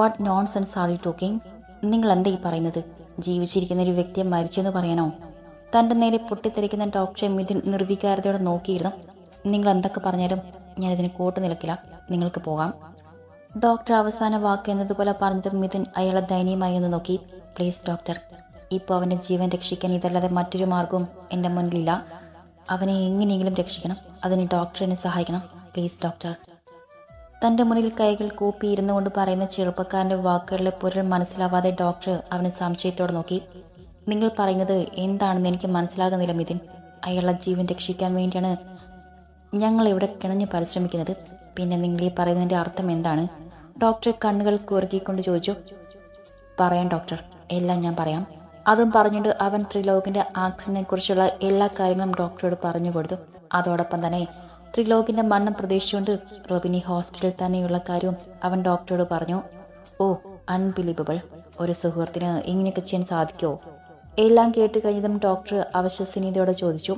What nonsense are you talking നിങ്ങൾ എന്താ ഈ പറയുന്നത്? ജീവിച്ചിരിക്കുന്ന ഒരു വ്യക്തിയെ മരിച്ചു എന്ന് പറയാനോ? തന്റെ നേരെ പൊട്ടിത്തെറിക്കുന്ന ഡോക്ടറെ മിഥുൻ നിർവികാരതയോടെ നോക്കിയിരുന്നു. നിങ്ങൾ എന്തൊക്കെ പറഞ്ഞാലും ഞാനിതിന് കൂട്ടു നിൽക്കില്ല നിങ്ങൾക്ക് പോകാം. ഡോക്ടർ അവസാന വാക്ക് എന്നതുപോലെ പറഞ്ഞത് മിഥുൻ അയാളെ ദയനീയമായി ഒന്ന് നോക്കി. പ്ലീസ് ഡോക്ടർ ഇപ്പോൾ അവന്റെ ജീവൻ രക്ഷിക്കാൻ ഇതല്ലാതെ മറ്റൊരു മാർഗവും എന്റെ മുന്നിലില്ല. അവനെ എങ്ങനെയെങ്കിലും രക്ഷിക്കണം. അതിന് ഡോക്ടറിനെ സഹായിക്കണം. പ്ലീസ് ഡോക്ടർ തന്റെ മുന്നിൽ കൈകൾ കൂപ്പി ഇരുന്നു കൊണ്ട് പറയുന്ന ചെറുപ്പക്കാരന്റെ വാക്കുകളിലെ പൊരുൾ മനസ്സിലാവാതെ ഡോക്ടർ അവനെ സംശയത്തോടെ നോക്കി. നിങ്ങൾ പറയുന്നത് എന്താണെന്ന് എനിക്ക് മനസ്സിലാകുന്നില്ല മിഥുൻ. അയാളുടെ ജീവൻ രക്ഷിക്കാൻ വേണ്ടിയാണ് ഞങ്ങൾ ഇവിടെ കിണഞ്ഞ് പരിശ്രമിക്കുന്നത്. പിന്നെ നിങ്ങൾ ഈ പറയുന്നതിന്റെ അർത്ഥം എന്താണ്? ഡോക്ടർ കണ്ണുകൾ കുറുക്കിക്കൊണ്ട് ചോദിച്ചു. പറയാം ഡോക്ടർ. എല്ലാം ഞാൻ പറയാം. അതും പറഞ്ഞിട്ട് അവൻ ത്രിലോകിന്റെ ആക്സിഡന്റിനെ കുറിച്ചുള്ള എല്ലാ കാര്യങ്ങളും ഡോക്ടറോട് പറഞ്ഞു കൊടുത്തു. അതോടൊപ്പം തന്നെ ത്രിലോകിന്റെ മരണം പ്രതീക്ഷിച്ചുകൊണ്ട് റോബിനി ഹോസ്പിറ്റലിൽ തന്നെയുള്ള കാര്യവും അവൻ ഡോക്ടറോട് പറഞ്ഞു. Oh unbelievable. ഒരു സുഹൃത്തിന് ഇങ്ങനെയൊക്കെ ചെയ്യാൻ സാധിക്കുമോ എല്ലാം കേട്ട് കഴിഞ്ഞതും ഡോക്ടർ അവശ്വസനീയതയോടെ ചോദിച്ചു.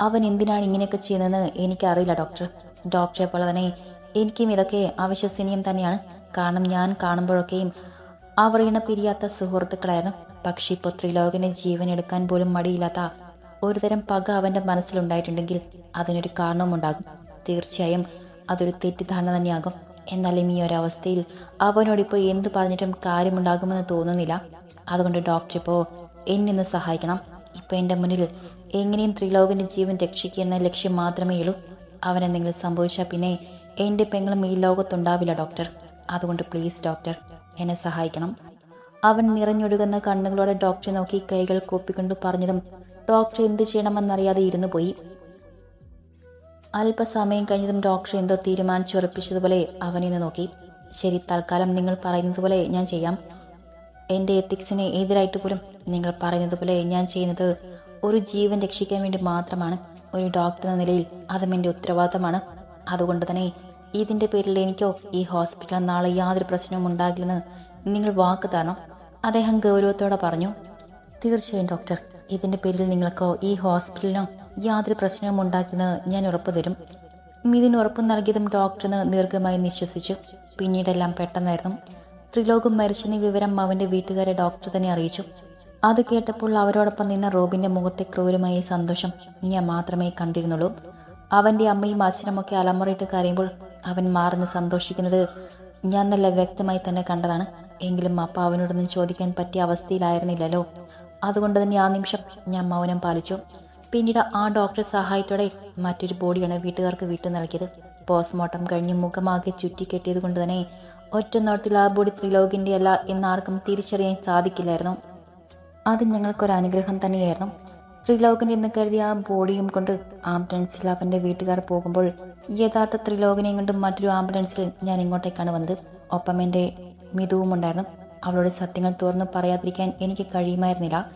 അവൻ എന്തിനാണ് ഇങ്ങനെയൊക്കെ ചെയ്യുന്നതെന്ന് എനിക്കറിയില്ല ഡോക്ടർ. ഡോക്ടറെ പോലെ തന്നെ എനിക്കും ഇതൊക്കെ അവിശ്വസനീയം തന്നെയാണ്. കാരണം ഞാൻ കാണുമ്പോഴൊക്കെയും അവർ ഇണ പിരിയാത്ത സുഹൃത്തുക്കളായിരുന്നു. പക്ഷേ ഇപ്പോൾ ത്രിലോകനെ ജീവൻ എടുക്കാൻ പോലും മടിയില്ലാത്ത ഒരുതരം പക അവന്റെ മനസ്സിലുണ്ടായിട്ടുണ്ടെങ്കിൽ അതിനൊരു കാരണവുമുണ്ടാകും. തീർച്ചയായും അതൊരു തെറ്റിദ്ധാരണ തന്നെയാകും. എന്നാലും ഈ ഒരവസ്ഥയിൽ അവനോടിപ്പോൾ എന്തു പറഞ്ഞിട്ടും കാര്യമുണ്ടാകുമെന്ന് തോന്നുന്നില്ല. അതുകൊണ്ട് ഡോക്ടർ ഇപ്പോൾ എന്നെ സഹായിക്കണം. ഇപ്പൊ എന്റെ മുന്നിൽ എങ്ങനെയും ത്രിലോകന്റെ ജീവൻ രക്ഷിക്കുക എന്ന ലക്ഷ്യം മാത്രമേ ഉള്ളൂ. അവനെന്തെങ്കിലും സംഭവിച്ചാൽ പിന്നെ എന്റെ പെങ്ങളും ഈ ലോകത്തുണ്ടാവില്ല ഡോക്ടർ അതുകൊണ്ട് പ്ലീസ് ഡോക്ടർ എന്നെ സഹായിക്കണം. അവൻ നിറഞ്ഞൊഴുകുന്ന കണ്ണുകളോടെ ഡോക്ടറെ നോക്കി കൈകൾ കൂപ്പിക്കൊണ്ട് പറഞ്ഞതും ഡോക്ടർ എന്ത് ചെയ്യണമെന്നറിയാതെ ഇരുന്നു പോയി. അല്പസമയം കഴിഞ്ഞതും ഡോക്ടർ എന്തോ തീരുമാനിച്ചുറപ്പിച്ചതുപോലെ അവനെ നോക്കി. ശരി തൽക്കാലം നിങ്ങൾ പറയുന്നത് പോലെ ഞാൻ ചെയ്യാം. എന്റെ എത്തിക്സിനെ എതിരായിട്ട് പോലും നിങ്ങൾ പറയുന്നത് പോലെ ഞാൻ ചെയ്യുന്നത് ഒരു ജീവൻ രക്ഷിക്കാൻ വേണ്ടി മാത്രമാണ്. ഒരു ഡോക്ടർ എന്ന നിലയിൽ അതും എന്റെ ഉത്തരവാദിത്തമാണ്. അതുകൊണ്ട് തന്നെ ഇതിന്റെ പേരിൽ എനിക്കോ ഈ ഹോസ്പിറ്റലിൽ നാളെ യാതൊരു പ്രശ്നവും ഉണ്ടാകില്ലെന്ന് നിങ്ങൾ വാക്ക് തരണം. അദ്ദേഹം ഗൗരവത്തോടെ പറഞ്ഞു. തീർച്ചയായും ഡോക്ടർ. ഇതിന്റെ പേരിൽ നിങ്ങൾക്കോ ഈ ഹോസ്പിറ്റലിനോ യാതൊരു പ്രശ്നവും ഉണ്ടാക്കിയെന്ന് ഞാൻ ഉറപ്പു തരും മിഥുൻ ഉറപ്പ് നൽകിയതും ഡോക്ടറിന് ദീർഘമായി നിശ്വസിച്ചു. പിന്നീടെല്ലാം പെട്ടെന്നായിരുന്നു. ത്രിലോകം മരിച്ചെന്ന വിവരം അവന്റെ വീട്ടുകാരെ ഡോക്ടർ തന്നെ അറിയിച്ചു. അത് കേട്ടപ്പോൾ അവരോടൊപ്പം നിന്ന റോബിന്റെ മുഖത്തെ ക്രൂരമായ സന്തോഷം ഞാൻ മാത്രമേ കണ്ടിരുന്നുള്ളൂ. അവന്റെ അമ്മയും അച്ഛനുമൊക്കെ അലമുറയിട്ട് കരയുമ്പോൾ അവൻ മാറുന്ന സന്തോഷിക്കുന്നത് ഞാൻ നല്ല വ്യക്തമായി തന്നെ കണ്ടതാണ്. എങ്കിലും അപ്പ അവനോടൊന്നും ചോദിക്കാൻ പറ്റിയ അവസ്ഥയിലായിരുന്നില്ലല്ലോ. അതുകൊണ്ട് തന്നെ ആ നിമിഷം ഞാൻ മൗനം പാലിച്ചു. പിന്നീട് ആ ഡോക്ടർ സഹായത്തോടെ മറ്റൊരു ബോഡിയാണ് വീട്ടുകാർക്ക് വിട്ടു നൽകിയത്. പോസ്റ്റ്മോർട്ടം കഴിഞ്ഞ് മുഖമാകെ ചുറ്റിക്കെട്ടിയത് കൊണ്ട് തന്നെ ഒറ്റ നോട്ടത്തിൽ ആ ബോഡി ത്രിലോകിന്റെ അല്ല എന്നാർക്കും തിരിച്ചറിയാൻ സാധിക്കില്ലായിരുന്നു. അത് ഞങ്ങൾക്കൊരു അനുഗ്രഹം തന്നെയായിരുന്നു. ത്രിലോകൻ എന്ന് കരുതിയ ആ ബോഡിയും കൊണ്ട് ആംബുലൻസിൽ അവന്റെ വീട്ടുകാർ പോകുമ്പോൾ യഥാർത്ഥ ത്രിലോകനെയും കൊണ്ട് മറ്റൊരു ആംബുലൻസിൽ ഞാൻ ഇങ്ങോട്ടേക്കാണ് വന്നത്. ഒപ്പം എന്റെ മിതുവും ഉണ്ടായിരുന്നു അവളുടെ സത്യങ്ങൾ തുറന്നു പറയാതിരിക്കാൻ എനിക്ക് കഴിയുമായിരുന്നില്ല.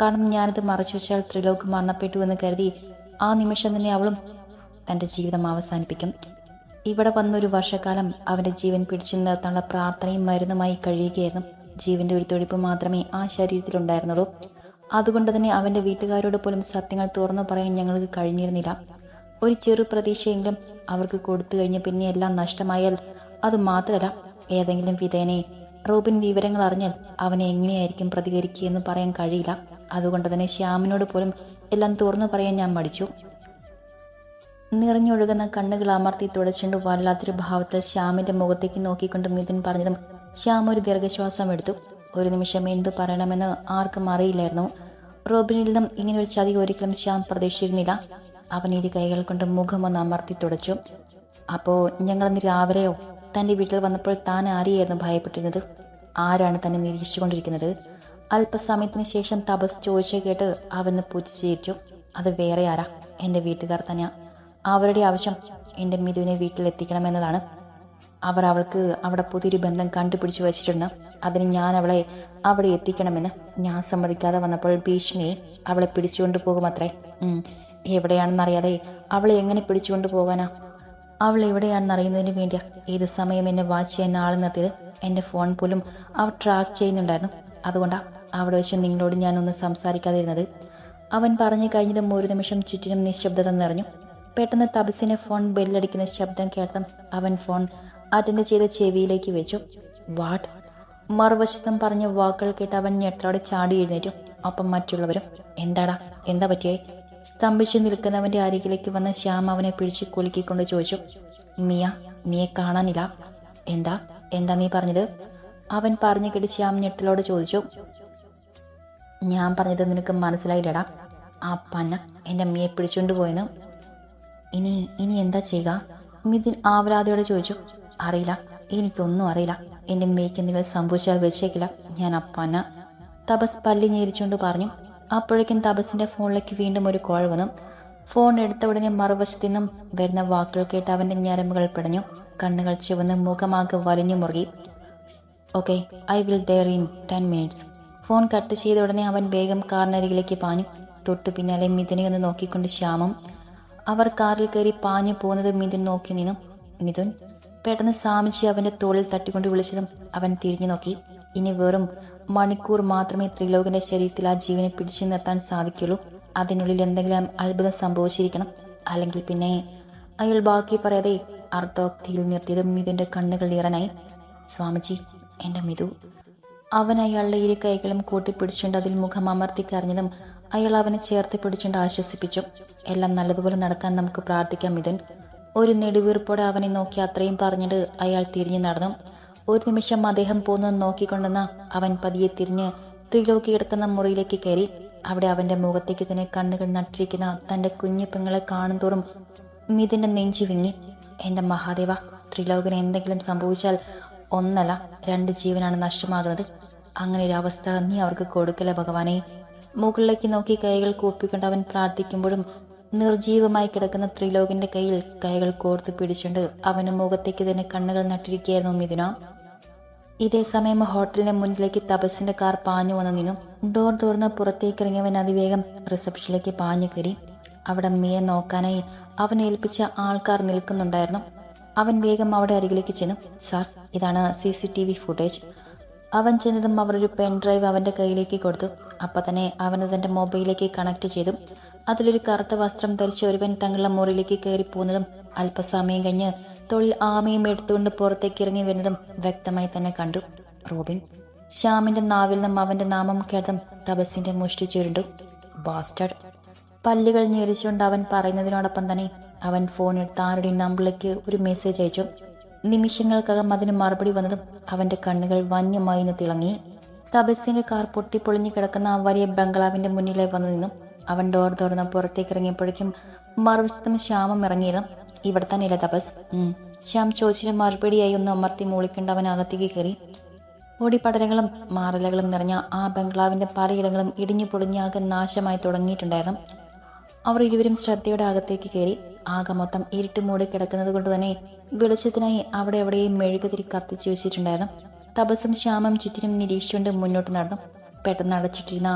കാരണം ഞാനത് മറച്ചു വെച്ചാൽ ത്രിലോക് മരണപ്പെട്ടു എന്ന് കരുതി ആ നിമിഷം തന്നെ അവളും തന്റെ ജീവിതം അവസാനിപ്പിക്കും. ഇവിടെ വന്നൊരു വർഷക്കാലം അവന്റെ ജീവൻ പിടിച്ചു നിർത്താനുള്ള പ്രാർത്ഥനയും മരുന്നുമായി കഴിയുകയായിരുന്നു. ജീവന്റെ ഒരു തൊഴിപ്പ് മാത്രമേ ആ ശരീരത്തിലുണ്ടായിരുന്നുള്ളൂ. അതുകൊണ്ട് തന്നെ അവന്റെ വീട്ടുകാരോട് പോലും സത്യങ്ങൾ തുറന്നു പറയാൻ ഞങ്ങൾക്ക് കഴിഞ്ഞിരുന്നില്ല. ഒരു ചെറു പ്രതീക്ഷയെങ്കിലും അവർക്ക് കൊടുത്തു കഴിഞ്ഞ് പിന്നെ എല്ലാം നഷ്ടമായാൽ അത് മാത്രമല്ല ഏതെങ്കിലും വിധേനെ റോബിൻ വിവരങ്ങൾ അറിഞ്ഞാൽ അവനെ എങ്ങനെയായിരിക്കും പ്രതികരിക്കുക എന്ന് പറയാൻ കഴിയില്ല. അതുകൊണ്ട് തന്നെ ശ്യാമിനോട് പോലും എല്ലാം തുറന്നു പറയാൻ ഞാൻ മടിച്ചു. നിറഞ്ഞൊഴുകുന്ന കണ്ണുകൾ അമർത്തി തുടച്ചുകൊണ്ട് വല്ലാത്തൊരു ഭാവത്തിൽ ശ്യാമിന്റെ മുഖത്തേക്ക് നോക്കിക്കൊണ്ട് മിഥുൻ പറഞ്ഞതും ശ്യാം ഒരു ദീർഘശ്വാസം എടുത്തു. ഒരു നിമിഷം എന്തു പറയണമെന്ന് ആർക്കും അറിയില്ലായിരുന്നു. റോബിനിൽ നിന്നും ഇങ്ങനെ ഒരു ചതി ഒരിക്കലും ശ്യാം പ്രതീക്ഷിച്ചിരുന്നില്ല. അവൻ ഇരു കൈകൾ കൊണ്ട് മുഖമൊന്ന് അമർത്തി തുടച്ചു. അപ്പോ ഞങ്ങളന്ന് രാവിലെയോ? തന്റെ വീട്ടിൽ വന്നപ്പോൾ താൻ ആരെയായിരുന്നു ഭയപ്പെട്ടിരുന്നത്? ആരാണ് തന്നെ നിരീക്ഷിച്ചുകൊണ്ടിരിക്കുന്നത്? അല്പസമയത്തിന് ശേഷം തപസ് ചോദിച്ചു കേട്ട് അവന് പുച്ഛിച്ചിരിച്ചു അത് വേറെ ആരാ? എന്റെ വീട്ടുകാർ തന്നെയാ. അവരുടെ ആവശ്യം എന്റെ മിഥുവിനെ വീട്ടിലെത്തിക്കണമെന്നതാണ്. അവർ അവൾക്ക് അവിടെ പുതിയൊരു ബന്ധം കണ്ടുപിടിച്ചു വച്ചിട്ടുണ്ട്. അതിന് ഞാൻ അവളെ അവിടെ എത്തിക്കണമെന്ന് ഞാൻ സമ്മതിക്കാതെ വന്നപ്പോൾ ഭീഷണിയെ അവളെ പിടിച്ചുകൊണ്ട് പോകുമത്രേ. എവിടെയാണെന്നറിയാതെ അവളെ എങ്ങനെ പിടിച്ചുകൊണ്ട് പോകാനാ അവൾ എവിടെയാണെന്ന് അറിയുന്നതിന് വേണ്ടി ഏത് സമയം എന്നെ വാച്ച് ചെയ്യാൻ ആൾ നിർത്തിയത്? എന്റെ ഫോൺ പോലും അവർ ട്രാക്ക് ചെയ്യുന്നുണ്ടായിരുന്നു. അതുകൊണ്ടാണ് അവിടെ വെച്ച് നിങ്ങളോട് ഞാനൊന്ന് സംസാരിക്കാതിരുന്നത്. അവൻ പറഞ്ഞു കഴിഞ്ഞതും ഒരു നിമിഷം ചുറ്റിനും നിശബ്ദത നിറഞ്ഞു. പെട്ടെന്ന് തപസിനെ ഫോൺ ബെല്ലടിക്കുന്ന ശബ്ദം കേട്ടതും അവൻ ഫോൺ അറ്റൻഡ് ചെയ്ത ചെവിയിലേക്ക് വെച്ചു. വാട്ട്? മറുവശത്തും പറഞ്ഞ വാക്കുകൾ കേട്ട് അവൻ ഞെട്ടലോടെ ചാടി എഴുന്നേറ്റു. ഒപ്പം മറ്റുള്ളവരും എന്താടാ? എന്താ പറ്റിയേ? സ്തംഭിച്ചു നിൽക്കുന്നവന്റെ അരികിലേക്ക് വന്ന ശ്യാം അവനെ പിടിച്ച് കുലുക്കിക്കൊണ്ട് ചോദിച്ചു മിയ നീയെ കാണാനില്ല. എന്താ? എന്താ നീ പറഞ്ഞത്? അവൻ പറഞ്ഞു കേട്ട് ശ്യാം ഞെട്ടലോട് ചോദിച്ചു ഞാൻ പറഞ്ഞത് നിനക്ക് മനസ്സിലായില്ലടാ. ആ പന്ന എന്റെ അമ്മയെ പിടിച്ചുകൊണ്ട് പോയെന്ന്. ഇനി ഇനി എന്താ ചെയ്യുക? മിഥുൻ ആവരാതയോടെ ചോദിച്ചു അറിയില്ല എനിക്കൊന്നും അറിയില്ല. എന്റെ അമ്മയ്ക്ക് എന്തെങ്കിലും സംഭവിച്ചാൽ വെച്ചേക്കില്ല. ഞാൻ അപ്പന്ന തപസ് പല്ലി ഞേരിച്ചുകൊണ്ട് പറഞ്ഞു അപ്പോഴേക്കും തപസിന്റെ ഫോണിലേക്ക് വീണ്ടും ഒരു കോൾ വന്നു. ഫോൺ എടുത്ത ഉടനെ മറുവശത്തു നിന്നും വരുന്ന വാക്കുകൾ കേട്ട് അവന്റെ ഞരമ്പുകൾ പിടഞ്ഞു. കണ്ണുകൾ ചുവന്ന് മുഖമാകെ വലിഞ്ഞു മുറുകി. Okay I will there in ten minutes phone cut ചെയ്ത ഉടനെ അവൻ വേഗം കാറിനരികിലേക്ക് പാഞ്ഞു. തൊട്ടു പിന്നാലെ മിഥുനെ ഒന്ന് നോക്കിക്കൊണ്ട് ശ്യാമം. അവർ കാറിൽ കയറി പാഞ്ഞു പോകുന്നത് മിഥുൻ നോക്കി നിന്നു. മിഥുൻ പെട്ടെന്ന് സാമിജി അവന്റെ തോളിൽ തട്ടിക്കൊണ്ട് വിളിച്ചതും അവൻ തിരിഞ്ഞു നോക്കി. ഇനി വെറും മണിക്കൂർ മാത്രമേ ത്രിലോകന്റെ ശരീരത്തിൽ ആ ജീവനെ പിടിച്ചു നിർത്താൻ സാധിക്കുള്ളൂ. അതിനുള്ളിൽ എന്തെങ്കിലും അത്ഭുതം സംഭവിച്ചിരിക്കണം. അല്ലെങ്കിൽ പിന്നെ അയാൾ ബാക്കി പറയാതെ അർദ്ധോക്തിയിൽ നിർത്തിയതും മിഥുന്റെ കണ്ണുകൾ ഈറനായി സ്വാമിജി എന്റെ മിഥു. അവൻ അയാളുടെ ഇരു കൈകളും കൂട്ടിപ്പിടിച്ചുകൊണ്ട് അതിൽ മുഖം അമർത്തി കരഞ്ഞതും അയാൾ അവനെ ചേർത്ത് പിടിച്ചുകൊണ്ട് ആശ്വസിപ്പിച്ചു. എല്ലാം നല്ലതുപോലെ നടക്കാൻ നമുക്ക് പ്രാർത്ഥിക്കാം മിഥുൻ. ഒരു നെടുവീർപ്പോടെ അവനെ നോക്കി അത്രയും പറഞ്ഞിട്ട് അയാൾ തിരിഞ്ഞു നടന്നു. ഒരു നിമിഷം അദ്ദേഹം പോകുന്നത് നോക്കിക്കൊണ്ടെന്ന അവൻ പതിയെ തിരിഞ്ഞ് ത്രിലോക്കി കിടക്കുന്ന മുറിയിലേക്ക് കയറി. അവിടെ അവന്റെ മുഖത്തേക്ക് തന്നെ കണ്ണുകൾ നട്ടിരിക്കുന്ന തന്റെ കുഞ്ഞു പെങ്ങളെ കാണുന്തോറും മിഥുന്റെ നെഞ്ചു വിങ്ങി. എന്റെ മഹാദേവ ത്രിലോകന് എന്തെങ്കിലും സംഭവിച്ചാൽ ഒന്നല്ല രണ്ട് ജീവനാണ് നഷ്ടമാകുന്നത്. അങ്ങനെ ഒരു അവസ്ഥ നീ അവർക്ക് കൊടുക്കല ഭഗവാനെ? മുകളിലേക്ക് നോക്കി കൈകൾ കൂപ്പിക്കൊണ്ട് അവൻ പ്രാർത്ഥിക്കുമ്പോഴും നിർജീവമായി കിടക്കുന്ന ത്രിലോകന്റെ കയ്യിൽ കൈകൾ കോർത്തു പിടിച്ചുകൊണ്ട് അവന് മുഖത്തേക്ക് തന്നെ കണ്ണുകൾ നട്ടിരിക്കുകയായിരുന്നു മിഥുന. ഇതേ സമയം ഹോട്ടലിന്റെ മുന്നിലേക്ക് തപസിന്റെ കാർ പാഞ്ഞു വന്നു നിന്നു ഡോർ തുറന്ന് പുറത്തേക്ക് ഇറങ്ങിയവൻ അതിവേഗം റിസപ്ഷനിലേക്ക് പാഞ്ഞു കയറി. അവിടെ മിയെ നോക്കാനായി അവൻ ഏൽപ്പിച്ച ആൾക്കാർ നിൽക്കുന്നുണ്ടായിരുന്നു. അവൻ വേഗം അവിടെ അരികിലേക്ക് ചെന്നു. സാർ ഇതാണ് C C T V footage. അവൻ ചെന്നതും അവർ ഒരു പെൻ ഡ്രൈവ് അവന്റെ കയ്യിലേക്ക് കൊടുത്തു. അപ്പൊ തന്നെ അവൻ തന്റെ മൊബൈലിലേക്ക് കണക്ട് ചെയ്തു. അതിലൊരു കറുത്ത വസ്ത്രം ധരിച്ച ഒരുവൻ തങ്ങളുടെ മുറിയിലേക്ക് കയറി പോകുന്നതും അല്പസമയം കഴിഞ്ഞ് തൊഴിൽ ആമയും എടുത്തുകൊണ്ട് പുറത്തേക്ക് ഇറങ്ങി വരുന്നതും വ്യക്തമായി തന്നെ കണ്ടു. റോബിൻ ശ്യാമിന്റെ നാവിൽ നിന്നും അവന്റെ നാമം കേട്ടതും തപസിന്റെ മുഷ്ടി ചുരുണ്ടു. ബാസ്റ്റഡ് പല്ലുകൾ ഞെരിച്ചുകൊണ്ട് അവൻ പറയുന്നതിനോടൊപ്പം തന്നെ അവൻ എടുത്ത് ആരുടെ നമ്പറിലേക്ക് ഒരു മെസ്സേജ് അയച്ചു. നിമിഷങ്ങൾക്കകം അതിന് മറുപടി വന്നതും അവന്റെ കണ്ണുകൾ വന്യമായി തിളങ്ങി. തപസിന്റെ കാർ പൊട്ടി പൊളിഞ്ഞു കിടക്കുന്ന ആ വലിയ ബംഗ്ലാവിന്റെ മുന്നിലേ വന്നു നിന്നും. അവൻ ഡോർ തുറന്ന് പുറത്തേക്ക് ഇറങ്ങിയപ്പോഴേക്കും മറുവശത്തും ശ്യാമം ഇറങ്ങിയതും ഇവിടെ തന്നെയല്ലേ തപസ്. ശ്യാം ചോദിച്ചിട്ട് മറുപടിയായി ഒന്ന് അമർത്തി മൂളിക്കൊണ്ട് അവൻ അകത്തേക്ക് കയറി. ഓടിപ്പടലകളും മാറലകളും നിറഞ്ഞ ആ ബംഗ്ലാവിന്റെ പലയിടങ്ങളും ഇടിഞ്ഞു പൊളിഞ്ഞാകെ നാശമായി തുടങ്ങിയിട്ടുണ്ടായിരുന്നു. അവർ ഇരുവരും ശ്രദ്ധയോടെ അകത്തേക്ക് കയറി. ആകെ മൊത്തം ഇരുട്ട് മൂടി കിടക്കുന്നത് കൊണ്ട് തന്നെ വെളിച്ചത്തിനായി അവിടെ എവിടെയും മെഴുകുതിരി കത്തിച്ചു വെച്ചിട്ടുണ്ടായിരുന്നു. തപസും ശ്യാമം ചുറ്റിനും നിരീക്ഷിച്ചുകൊണ്ട് മുന്നോട്ട് നടന്നു. പെട്ടെന്ന് അടച്ചിട്ടിരുന്ന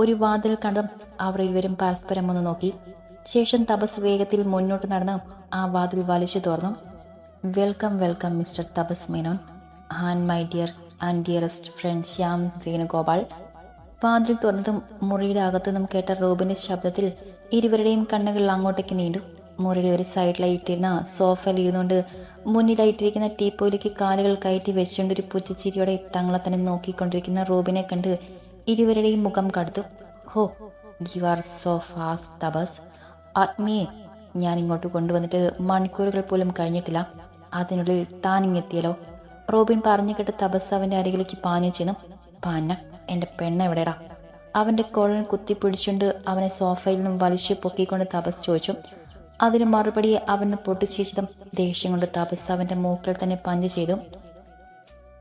ഒരു വാതിൽ കണ്ടും അവർ ഇരുവരും പരസ്പരം ഒന്ന് നോക്കി. ശേഷം തപസ് വേഗത്തിൽ മുന്നോട്ട് നടന്ന് ആ വാതിൽ വലിച്ചു തുറന്നു. Welcome welcome mister Tapas Menon. And my dear and dearest friend Shyam Venugopal. വാതിൽ തുറന്നതും മുറിയുടെ അകത്തു നിന്നും കേട്ട റോബിന്റെ ശബ്ദത്തിൽ ഇരുവരുടെയും കണ്ണുകൾ അങ്ങോട്ടേക്ക് നീണ്ടു. മുറിയുടെ ഒരു സൈഡിലായി ഇട്ടിരുന്ന സോഫയിൽ ഇരുന്നുകൊണ്ട് മുന്നിലായിട്ടിരിക്കുന്ന ടീപ്പോയിലേക്ക് കാലുകൾ കയറ്റി വെച്ചുകൊണ്ട് ഒരു പുച്ചച്ചിരിയോടെ തങ്ങളെ തന്നെ നോക്കിക്കൊണ്ടിരിക്കുന്ന റോബിനെ കണ്ട് ഇരുവരുടെയും മുഖം കടുത്തു. ഹോ you are so fast Tapas ആത്മീയെ ഞാൻ ഇങ്ങോട്ട് കൊണ്ടുവന്നിട്ട് മണിക്കൂറുകൾ പോലും കഴിഞ്ഞിട്ടില്ല. അതിനുള്ളിൽ താൻ ഇങ്ങെത്തിയല്ലോ റോബിൻ പറഞ്ഞു കേട്ട് തപസ് അവന്റെ അരികിലേക്ക് പാഞ്ഞു ചെന്നു. പാന എന്റെ പെണ്ണ എവിടെടാ? അവന്റെ കോളിൽ കുത്തിപ്പിടിച്ചുകൊണ്ട് അവനെ സോഫയിൽ നിന്നും വലിച്ചു പൊക്കിക്കൊണ്ട് തപസ് ചോദിച്ചു. അതിന് മറുപടി അവന് പൊട്ടിച്ചേച്ചതും ദേഷ്യം കൊണ്ട് തപസ് അവന്റെ മൂക്കിൽ തന്നെ പഞ്ച് ചെയ്തു.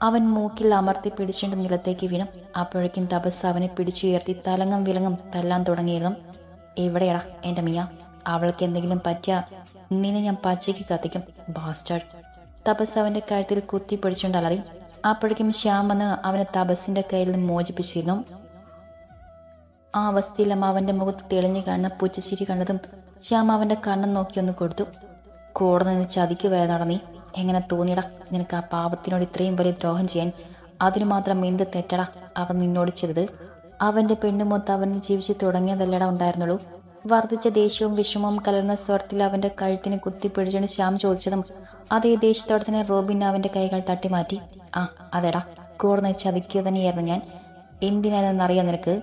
അവൻ മൂക്കിൽ അമർത്തി പിടിച്ചുകൊണ്ട് നിലത്തേക്ക് വീണു. അപ്പോഴേക്കും തപസ് അവനെ പിടിച്ചുയർത്തി തലങ്ങും വിലങ്ങും തല്ലാൻ തുടങ്ങിയിരുന്നു. എവിടെയാടാ എന്റെ മിയ. അവൾക്ക് എന്തെങ്കിലും പറ്റിയ നിന്നെ ഞാൻ പച്ചയ്ക്ക് കത്തിക്കും ബാസ്റ്റാർഡ് തപസ് അവന്റെ കഴുത്തിൽ കുത്തി പിടിച്ചുകൊണ്ട് അലറി അപ്പോഴേക്കും ശ്യാം വന്ന് അവനെ തപസിന്റെ കയ്യിൽ നിന്ന് മോചിപ്പിച്ചിരുന്നു. ആ അവസ്ഥയിലും അവന്റെ മുഖത്ത് തെളിഞ്ഞു കാണുന്ന പുച്ചശ്ശേരി കണ്ടതും ശ്യാമ അവന്റെ കണ്ണം നോക്കി ഒന്ന് കൊടുത്തു. കൂടെ നിന്ന് ചതിക്ക് വരെ നടന്നി എങ്ങനെ തോന്നിയടാ നിനക്ക് ആ പാപത്തിനോട് ഇത്രയും വലിയ ദ്രോഹം ചെയ്യാൻ? അതിനു മാത്രം എന്ത് തെറ്റടാ അവൻ നിന്നോട് ചെയ്തത്? അവന്റെ പെണ്ണുമൊത്ത് അവന് ജീവിച്ചു തുടങ്ങിയതല്ലട ഉണ്ടായിരുന്നുള്ളൂ. വർദ്ധിച്ച ദേഷ്യവും വിഷമവും കലർന്ന സ്വരത്തിൽ അവന്റെ കഴുത്തിന് കുത്തിപ്പിടിച്ചുകൊണ്ട് ശ്യാം ചോദിച്ചതും അതേ ദേഷ്യത്തോടെ തന്നെ റോബിൻ അവന്റെ കൈകൾ തട്ടിമാറ്റി ആ അതെടാ കൂടെ ചതിക്കുക തന്നെയായിരുന്നു ഞാൻ. എന്തിനാണെന്നറിയാം നിനക്ക്?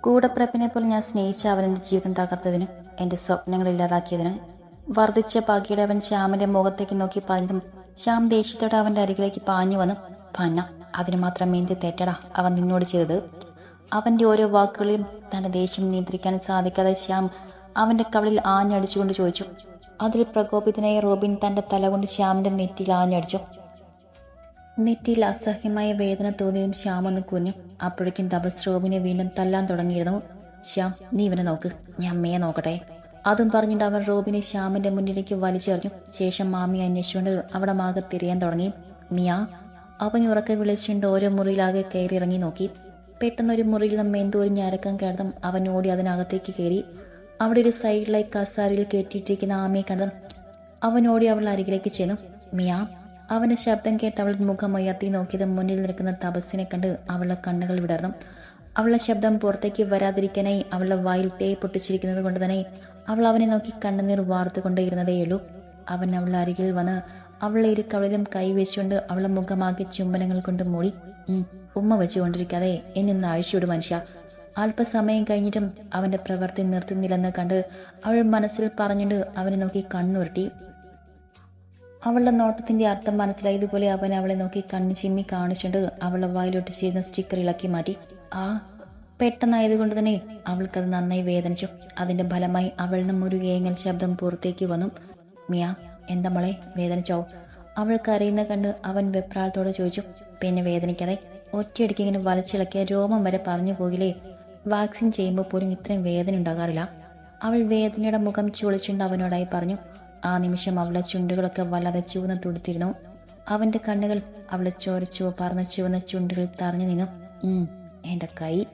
കൂടപ്പിറപ്പിനെ പോലെ ഞാൻ സ്നേഹിച്ച അവനെന്റെ ജീവിതം തകർത്തതിനും എന്റെ സ്വപ്നങ്ങൾ ഇല്ലാതാക്കിയതിനും. വർദ്ധിച്ച പകിയുടെ അവൻ ശ്യാമിന്റെ മുഖത്തേക്ക് നോക്കി പറഞ്ഞതും ശ്യാം ദേഷ്യത്തോടെ അവന്റെ അരികിലേക്ക് പാഞ്ഞു വന്നു. പന്ന അതിന് മാത്രം എന്ത് തെറ്റടാ അവൻ നിന്നോട് ചെയ്തത്? അവന്റെ ഓരോ വാക്കുകളിലും തന്റെ ദേഷ്യം നിയന്ത്രിക്കാൻ സാധിക്കാതെ ശ്യാം അവന്റെ കവളിൽ ആഞ്ഞടിച്ചുകൊണ്ട് ചോദിച്ചു. അതിൽ പ്രകോപിതനായ റോബിൻ തന്റെ തല കൊണ്ട് ശ്യാമിന്റെ നെറ്റിയിൽ ആഞ്ഞടിച്ചു. നെറ്റിയിൽ അസഹ്യമായ വേദന തോന്നിയതും ശ്യാം ഒന്ന് കുഞ്ഞു അപ്പോഴേക്കും തപസ് റോബിനെ വീണ്ടും തല്ലാൻ തുടങ്ങിയിരുന്നു. ശ്യാം നീ ഇവനെ നോക്ക്. ഞാൻ അമ്മയെ നോക്കട്ടെ. അതും പറഞ്ഞിട്ട് അവൻ റോബിനെ ശ്യാമിന്റെ മുന്നിലേക്ക് വലിച്ചെറിഞ്ഞു. ശേഷം മാമി അന്വേഷിച്ചുകൊണ്ട് അവിടെ മാകെ തിരിയാൻ തുടങ്ങി. മിയ അവൻ ഉറക്കെ വിളിച്ചുകൊണ്ട് ഓരോ മുറിയിലാകെ കയറി ഇറങ്ങി നോക്കി. പെട്ടെന്ന് ഒരു മുറിയിൽ നിന്ന് എന്തോ ഒരു ഞരക്കം കേട്ടതും അവൻ ഓടി അതിനകത്തേക്ക് കയറി. അവിടെ ഒരു സൈഡിലായി കസാരയിൽ കയറ്റിയിട്ടിരിക്കുന്ന ആമയെ കണ്ടതും അവൻ ഓടി അവൾ അരികിലേക്ക് ചെന്നു. മിയാ അവന്റെ ശബ്ദം കേട്ട് അവൾ മുഖം ഉയർത്തി നോക്കിയത് മുന്നിൽ നിൽക്കുന്ന തപസ്സിനെ കണ്ട് അവളുടെ കണ്ണുകൾ വിടർന്നു. അവളുടെ ശബ്ദം പുറത്തേക്ക് വരാതിരിക്കാനായി അവളുടെ വായിൽ തേ പൊട്ടിച്ചിരിക്കുന്നത് കൊണ്ട് തന്നെ അവൾ അവനെ നോക്കി കണ്ണുനീർ വാർത്തുകൊണ്ടേയിരുന്നതേയുള്ളൂ. അവൻ അവളുടെ അരികിൽ വന്ന് അവളുടെ ഇരു കവളിലും കൈവച്ചുകൊണ്ട് അവളുടെ മുഖമാക്കി ചുംബനങ്ങൾ കൊണ്ട് മൂടി ഉമ്മ വെച്ചുകൊണ്ടിരിക്കാതെ എന്നൊന്ന് അഴിച്ചുവിടും മനുഷ്യ. അല്പസമയം കഴിഞ്ഞിട്ടും അവന്റെ പ്രവൃത്തി നിർത്തുന്നില്ലെന്ന് കണ്ട് അവൾ മനസ്സിൽ പറഞ്ഞുകൊണ്ട് അവനെ നോക്കി കണ്ണുരുട്ടി. അവളുടെ നോട്ടത്തിന്റെ അർത്ഥം മനസ്സിലായതുപോലെ അവൻ അവളെ നോക്കി കണ്ണു ചിമ്മി കാണിച്ചുകൊണ്ട് അവളുടെ വായിലോട്ട് ചെയ്യുന്ന സ്റ്റിക്കർ ഇളക്കി മാറ്റി. ആ പെട്ടെന്നായതുകൊണ്ട് തന്നെ അവൾക്കത് നന്നായി വേദനിച്ചു. അതിന്റെ ഫലമായി അവൾ ഒരു ഏങ്ങൽ ശബ്ദം പുറത്തേക്ക് വന്നു. മിയ എന്താ മോളെ? വേദനിച്ചോ? അവൾ കരയുന്ന കണ്ട് അവൻ വെപ്രാളത്തോടെ ചോദിച്ചു പിന്നെ വേദനിക്കാതെ? ഒറ്റയടിക്ക് ഇങ്ങനെ വലച്ചിളക്കിയ രോമം വരെ പറഞ്ഞു പോകില്ലേ? വാക്സിൻ ചെയ്യുമ്പോൾ പോലും ഇത്രയും വേദന ഉണ്ടാകാറില്ല? അവൾ വേദനയുടെ മുഖം ചുളിച്ചുണ്ട് അവനോടായി പറഞ്ഞു ആ നിമിഷം അവളുടെ ചുണ്ടുകളൊക്കെ വല്ലാതെ ചുവന്ന് തുടുത്തിരുന്നു. അവന്റെ കണ്ണുകൾ അവളെ ചോരച്ചുവ പറഞ്ഞ ചുവന്ന ചുണ്ടുകൾ തറഞ്ഞു നിന്നു. ഉം എന്റെ കൈ.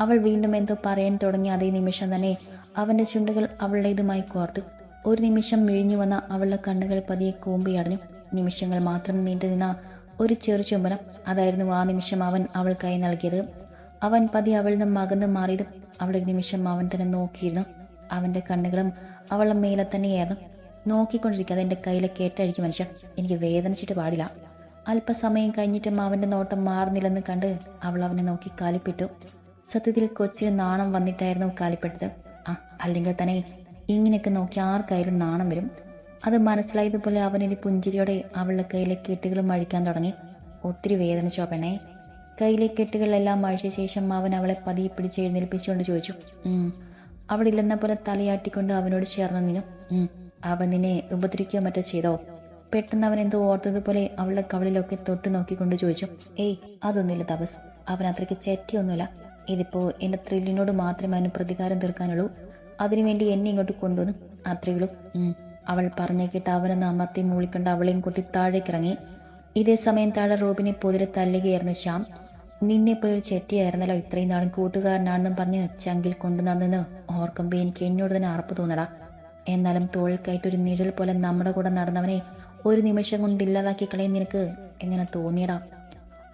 അവൾ വീണ്ടും എന്തോ പറയാൻ തുടങ്ങിയ അതേ നിമിഷം തന്നെ അവന്റെ ചുണ്ടുകൾ അവളുടേതുമായി കോർത്തു. ഒരു നിമിഷം മിഴിഞ്ഞു വന്ന അവളുടെ കണ്ണുകൾ പതിയെ കൂമ്പിയടഞ്ഞു. നിമിഷങ്ങൾ മാത്രം നീണ്ടുനിന്ന ഒരു ചെറു ചുംബനം. അതായിരുന്നു ആ നിമിഷം അവൻ അവൾക്കായി നൽകിയത്. അവൻ പതി അവളിൽ നിന്നും അകന്നു മാറിയതും അവളൊരു നിമിഷം അവൻ തന്നെ നോക്കിയിരുന്നു. അവന്റെ കണ്ണുകളും അവളുടെ മേലെ തന്നെയായിരുന്നു. നോക്കിക്കൊണ്ടിരിക്കാതെ എന്റെ കയ്യിലെ കേട്ടഴിക്കും മനുഷ്യ എനിക്ക് വേദനിച്ചിട്ട് പാടില്ല. അല്പസമയം കഴിഞ്ഞിട്ടും അവന്റെ നോട്ടം മാറുന്നില്ലെന്ന് കണ്ട് അവൾ അവനെ നോക്കി കാലിപ്പെട്ടു. സത്യത്തിൽ കൊച്ചിന് നാണം വന്നിട്ടായിരുന്നു കാലിപ്പെട്ടത്. ആ അല്ലെങ്കിൽ തന്നെ ഇങ്ങനെയൊക്കെ നോക്കി ആർക്കായാലും നാണം വരും. അത് മനസ്സിലായതുപോലെ അവനൊരു പുഞ്ചിരിയോടെ അവളുടെ കയ്യിലെ കെട്ടുകളും അഴിക്കാൻ തുടങ്ങി. ഒത്തിരി വേദനിച്ചോ പെണ്ണെ. കയ്യിലെ കെട്ടുകളെല്ലാം അഴിച്ച ശേഷം അവൻ അവളെ പതിയെ പിടിച്ച് എഴുന്നേൽപ്പിച്ചുകൊണ്ട് ചോദിച്ചു. അവിടെ ഇല്ലെന്ന പോലെ തലയാട്ടിക്കൊണ്ട് അവനോട് ചേർന്ന് നിന്നു. അവൻ നിന്നെ ഉപദ്രവിക്കുകയോ മറ്റോ ചെയ്തോ? പെട്ടെന്ന് അവൻ എന്തോ ഓർത്തതുപോലെ അവളുടെ കവളിലൊക്കെ തൊട്ടു നോക്കിക്കൊണ്ട് ചോദിച്ചു ഏയ് അതൊന്നുമില്ല തപസ്. അവൻ അത്രയ്ക്ക് ചെറ്റിയൊന്നുമില്ല. ഇതിപ്പോ എന്റെ ത്രില്ലിനോട് മാത്രമേ അവന് പ്രതികാരം തീർക്കാനുള്ളൂ. അതിനുവേണ്ടി എന്നെ ഇങ്ങോട്ട് കൊണ്ടുവന്നു. ഉം. അവൾ പറഞ്ഞു കേട്ട് അവനൊന്ന് അമർത്തി മൂളിക്കൊണ്ട് അവളെയും കൂട്ടി താഴേക്കിറങ്ങി ഇതേ സമയം താഴെ റോബിനെ പൊതിരെ തല്ലുകയായിരുന്നു ശ്യാം. നിന്നെ പോയി ചെറ്റിയായിരുന്നല്ലോ ഇത്രയും നാളും കൂട്ടുകാരനാണെന്നും പറഞ്ഞ് ചങ്കിൽ കൊണ്ടു നടന്നെന്ന് ഓർക്കുമ്പോൾ എനിക്ക് എന്നോട് തന്നെ അറപ്പ് തോന്നടാ. എന്നാലും തോൾക്കായിട്ട് ഒരു നിഴൽ പോലെ നമ്മുടെ കൂടെ നടന്നവനെ ഒരു നിമിഷം കൊണ്ട് ഇല്ലാതാക്കി കളയും നിനക്ക് എങ്ങനെ തോന്നിയടാ?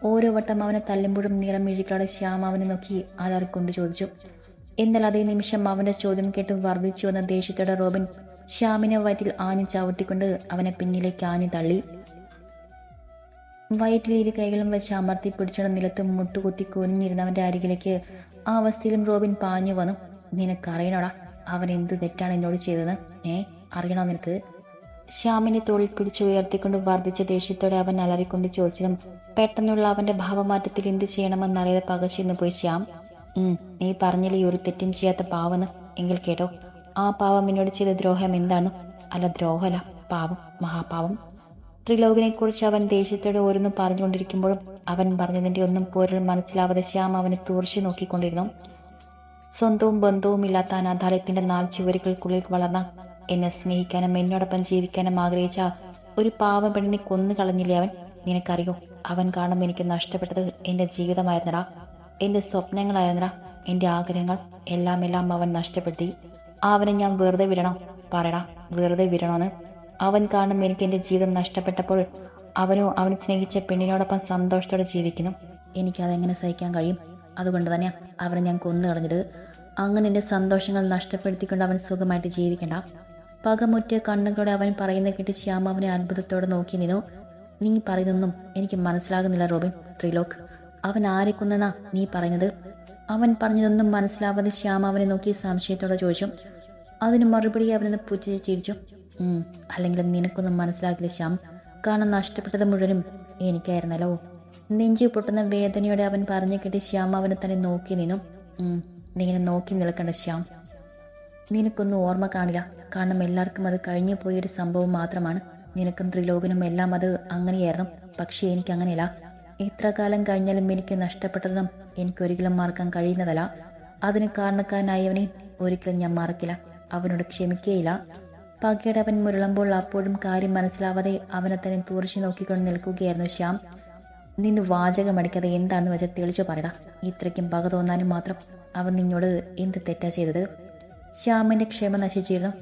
ഓരോ വട്ടം അവനെ തല്ലുമ്പോഴും നീളം മിഴികളോടെ ശ്യാം അവനെ നോക്കി ആധാറിക്കൊണ്ട് ചോദിച്ചു. എന്നാൽ അതേ നിമിഷം അവന്റെ ചോദ്യം കേട്ട് വർദ്ധിച്ചു വന്ന ദേഷ്യത്തോടെ റോബിൻ ശ്യാമിനെ വയറ്റിൽ ആഞ്ഞു ചവിട്ടിക്കൊണ്ട് അവനെ പിന്നിലേക്ക് ആഞ്ഞു തള്ളി. വയറ്റിൽ ഇരു കൈകളും വെച്ച് അമർത്തി പിടിച്ചുകൊണ്ട് നിലത്ത് മുട്ടുകുത്തി കുനിഞ്ഞിരുന്നവന്റെ അരികിലേക്ക് ആ അവസ്ഥയിലും റോബിൻ പാഞ്ഞു വന്നു. നിനക്കറിയണോടാ അവൻ എന്ത് തെറ്റാണ് എന്നോട് ചെയ്തത് ഏ അറിയണോ നിനക്ക്? ശ്യാമിനെ തോളിൽ പിടിച്ച് ഉയർത്തിക്കൊണ്ട് വർദ്ധിച്ച ദേഷ്യത്തോടെ അവൻ അലറിക്കൊണ്ട് ചോദിച്ചതും പെട്ടെന്നുള്ള അവന്റെ ഭാവമാറ്റത്തിൽ എന്ത് ചെയ്യണമെന്നറിയാതെ പകച്ചിന്ന് പോയി ശ്യാം. നീ പറഞ്ഞില്ല ഈ ഒരു തെറ്റും ചെയ്യാത്ത പാവെന്ന്? എങ്കിൽ കേട്ടോ. ആ പാവം എന്നോട് ചെയ്ത ദ്രോഹം എന്താണ്? അല്ല ദ്രോഹമല്ല പാവം മഹാപാവം. ത്രിലോകിനെ കുറിച്ച് അവൻ ദേഷ്യത്തോടെ ഓരോന്ന് പറഞ്ഞുകൊണ്ടിരിക്കുമ്പോഴും അവൻ പറഞ്ഞതിന്റെ ഒന്നും പോരൽ മനസ്സിലാവാതെ ശ്യാം അവനെ തൂർച്ചു നോക്കിക്കൊണ്ടിരുന്നു. സ്വന്തവും ബന്ധവും ഇല്ലാത്ത അനാഥാലയത്തിന്റെ നാല് ചുവരുകൾക്കുള്ളിൽ വളർന്ന എന്നെ സ്നേഹിക്കാനും എന്നോടൊപ്പം ജീവിക്കാനും ആഗ്രഹിച്ച ഒരു പാവ പെണ്ണിനെ കൊന്നു കളഞ്ഞില്ലേ അവൻ? നിനക്കറിയോ അവൻ കാണുമ്പോൾ എനിക്ക് നഷ്ടപ്പെട്ടത് എന്റെ ജീവിതമായിരുന്നടാ. എന്റെ സ്വപ്നങ്ങളായിരുന്ന എന്റെ ആഗ്രഹങ്ങൾ എല്ലാം എല്ലാം അവൻ നഷ്ടപ്പെടുത്തി. അവനെ ഞാൻ വെറുതെ വിടണം. പറയടാ വെറുതെ വിടണമെന്ന് അവൻ കാണുമ്പോൾ എനിക്ക് എന്റെ ജീവിതം നഷ്ടപ്പെട്ടപ്പോൾ അവനോ അവൻ സ്നേഹിച്ച പെണ്ണിനോടൊപ്പം സന്തോഷത്തോടെ ജീവിക്കുന്നു. എനിക്കതെങ്ങനെ സഹിക്കാൻ കഴിയും? അതുകൊണ്ട് തന്നെ അവനെ ഞാൻ കൊന്നു കളഞ്ഞത്. അങ്ങനെ എന്റെ സന്തോഷങ്ങൾ നഷ്ടപ്പെടുത്തിക്കൊണ്ട് അവൻ സുഖമായിട്ട് ജീവിക്കണ്ട. പകമുറ്റ കണ്ണുകളോടെ അവൻ പറയുന്ന കേട്ട് ശ്യാമ അവനെ അത്ഭുതത്തോടെ നോക്കി നിന്നു. നീ പറയുന്നൊന്നും എനിക്ക് മനസ്സിലാകുന്നില്ല റോബിൻ. ത്രിലോക് അവൻ ആരെ നീ പറഞ്ഞത് അവൻ പറഞ്ഞതൊന്നും മനസ്സിലാവാതെ ശ്യാം അവനെ നോക്കി സംശയത്തോടെ ചോദിച്ചു. അതിന് മറുപടി അവനൊന്ന് പുച്ഛിച്ച് ചിരിച്ചു. "ഉം, അല്ലെങ്കിൽ നിനക്കൊന്നും മനസ്സിലാക്കില്ല ശ്യാം. കാരണം നഷ്ടപ്പെട്ടത് മുഴുവനും എനിക്കായിരുന്നല്ലോ. നെഞ്ചു പൊട്ടുന്ന വേദനയോടെ അവൻ പറഞ്ഞു കേട്ടി ശ്യാം അവനെ തന്നെ നോക്കി നിന്നു. "ഉം, നീ ഇങ്ങനെ നോക്കി നിൽക്കണ്ട ശ്യാം. നിനക്കൊന്നും ഓർമ്മ കാണില്ല. കാരണം എല്ലാവർക്കും അത് കഴിഞ്ഞു പോയൊരു സംഭവം മാത്രമാണ്. നിനക്കും ത്രിലോകനും എല്ലാം അത് അങ്ങനെയായിരുന്നു. പക്ഷേ എനിക്ക് എത്ര കാലം കഴിഞ്ഞാലും എനിക്ക് നഷ്ടപ്പെട്ടതും എനിക്കൊരിക്കലും മറക്കാൻ കഴിയുന്നതല്ല. അതിന് കാരണക്കാരനായവനെ ഒരിക്കലും ഞാൻ മറക്കില്ല. അവനോട് ക്ഷമിക്കുകയില്ല പകയുടെ അവൻ മുരളുമ്പോൾ അപ്പോഴും കാര്യം മനസ്സിലാവാതെ അവനെ തന്നെ തൂർച്ചു നോക്കിക്കൊണ്ട് നിൽക്കുകയായിരുന്നു ശ്യാം. നിന്ന് വാചകമടിക്കാതെ എന്താണെന്ന് വെച്ചാൽ തെളിച്ചു പറയടാ. ഇത്രയ്ക്കും പക തോന്നാനും മാത്രം അവൻ നിന്നോട് എന്ത് തെറ്റാ ചെയ്തത്? ശ്യാമിന്റെ ക്ഷമ നശിച്ചിരുന്നു.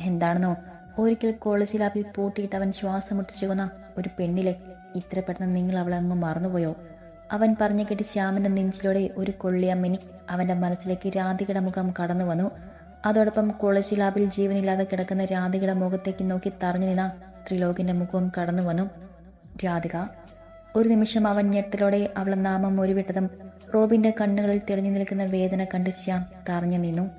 എന്താണെന്നോ? ഒരിക്കൽ കോളേജ് ലാബിൽ പൂട്ടിയിട്ട് അവൻ ശ്വാസം മുട്ടിച്ചു കൊന്ന ഒരു പെണ്ണിലെ ഇത്ര പെട്ടെന്ന് നിങ്ങൾ അവളെ അങ്ങ് മറന്നുപോയോ? അവൻ പറഞ്ഞു കേട്ട് ശ്യാമന്റെ നെഞ്ചിലൂടെ ഒരു കൊള്ളിയമ്മിനി അവന്റെ മനസ്സിലേക്ക് രാധികയുടെ മുഖം കടന്നു വന്നു. അതോടൊപ്പം കോളേജ് ലാബിൽ ജീവനില്ലാതെ കിടക്കുന്ന രാധികയുടെ മുഖത്തേക്ക് നോക്കി തറഞ്ഞു നിന്ന ത്രിലോകിന്റെ മുഖവും കടന്നു വന്നു. രാധിക ഒരു നിമിഷം അവൻ ഞെട്ടലോടെ അവളെ നാമം ഒരുവിട്ടതും റോബിന്റെ കണ്ണുകളിൽ തെളിഞ്ഞു നിൽക്കുന്ന വേദന കണ്ട് ശ്യാം തറഞ്ഞു നിന്നു.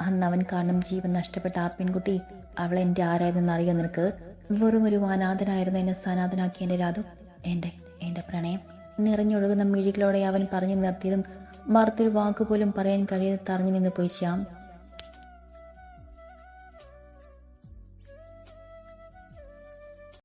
അന്ന് അവൻ കാരണം ജീവൻ നഷ്ടപ്പെട്ട ആ പെൺകുട്ടി അവളെ എന്റെ ആരായിരുന്നു അറിയോ നിനക്ക്? വെറും ഒരു അനാഥനായിരുന്നു എന്നെ സനാഥനാക്കിയ എന്റെ രാധു എന്റെ എന്റെ പ്രണയം. നിറഞ്ഞൊഴുകുന്ന മിഴികളോടെ അവൻ പറഞ്ഞു നിർത്തിയതും മറുത്തൊരു വാക്കുപോലും പറയാൻ കഴിയാതെ തറഞ്ഞു നിന്ന് പോയി ശ്യാം.